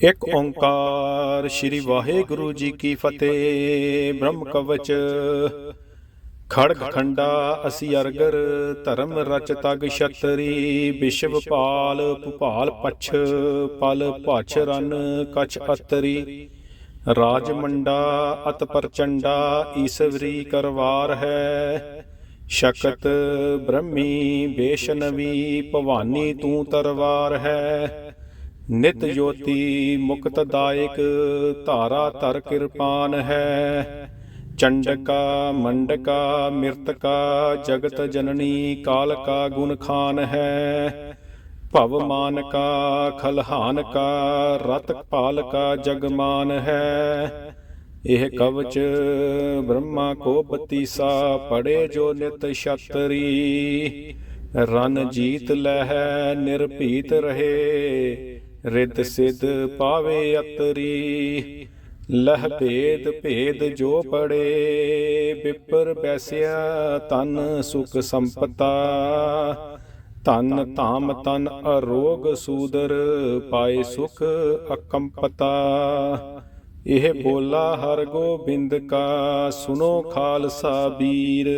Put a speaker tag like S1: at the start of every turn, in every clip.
S1: ਇਕ ਓੰਕਾਰ ਸ੍ਰੀ ਵਾਹਿਗੁਰੂ ਜੀ ਕੀ ਫਤਿਹ। ਬ੍ਰਹਮ ਕਵਚ ਖੜਗ ਖੰਡਾ ਅਸੀਂ ਅਰਗਰ, ਧਰਮ ਰਚ ਤਗ ਛਤਰੀ, ਵਿਸ਼ਵ ਪਾਲ ਭੁਪਾਲ ਪਛ, ਪਲ ਭਛ ਰਨ ਕਛ ਅਤਰੀ। ਰਾਜ ਮੰਡਾ ਅਤ ਪ੍ਰਚੰਡਾ, ਈਸਵਰੀ ਕਰਵਾਰ ਹੈ। ਸ਼ਕਤ ਬ੍ਰਹਮੀ, ਬੇਸ਼ਨਵੀ, ਭਵਾਨੀ ਤੂੰ ਤਰਵਾਰ ਹੈ। ਨਿਤ ਜੋਤੀ ਮੁਕਤ ਦਾਇਕ, ਧਾਰਾ ਧਰ ਕਿਰਪਾਨ ਹੈ। ਚੰਡਕਾ, ਮੰਡਕਾ, ਮਿਰਤਕਾ, ਜਗਤ ਜਨਨੀ ਕਾਲ ਕਾ ਗੁਣ ਖਾਨ ਹੈ। ਭਵ ਮਾਨ ਕਾ ਖਲਹਾਨ ਕਾ ਰਤ ਪਾਲ ਕਾ ਜਗਮਾਨ ਹੈ। ਇਹ ਕਵਚ ਬ੍ਰਹਮਾ ਕੋ ਬਤੀਸਾ ਪੜੇ ਜੋ ਨਿਤ ਛਤਰੀ। ਰਨ ਜੀਤ ਲਹਿ, ਨਿਰਭੀਤ ਰਹੇ। ਰਿੱਧ ਸਿਧ ਪਾਵੇ ਅਤਰੀ, ਲਹ ਭੇਦ ਭੇਦ ਜੋ ਪੜੇ ਵਿਪਰ ਬੈਸਿਆ ਤਨ ਸੁਖ ਸੰਪਤਾ। ਤਨ ਧਾਮ ਤਨ ਅਰੋਗ ਸੂਦਰ ਪਾਏ ਸੁਖ ਅਕੰਪਤਾ। ਇਹ ਬੋਲਾ ਹਰ ਗੋਬਿੰਦ ਕਾ ਸੁਨੋ ਖਾਲਸਾ ਵੀਰ।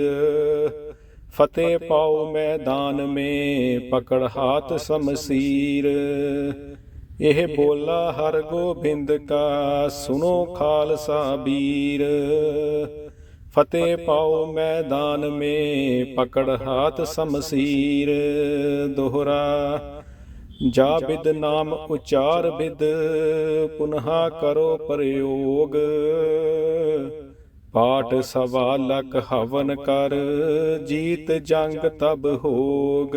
S1: ਫਤਿਹ ਪਾਉ ਮੈਦਾਨ ਮੇ, ਪਕੜ ਹਾਥ ਸਮਸੀਰ। ਇਹ ਬੋਲਾ ਹਰ ਗੋਬਿੰਦ ਕਾ ਸੁਨੋ ਖਾਲਸਾ ਵੀਰ ਫਤਿਹ ਪਾਓ ਮੈਦਾਨ ਮੇ, ਪਕੜ ਹਾਥ ਸਮਸੀਰ। ਦੋਹਰਾ, ਜਾ ਬਿਦ ਨਾਮ ਉਚਾਰ ਬਿਦ, ਪੁਨਹਾ ਕਰੋ ਪ੍ਰਯੋਗ। ਪਾਠ ਸਵਾ ਲਖ ਹਵਨ ਕਰ, ਜੀਤ ਜੰਗ ਤਬ ਹੋਗ।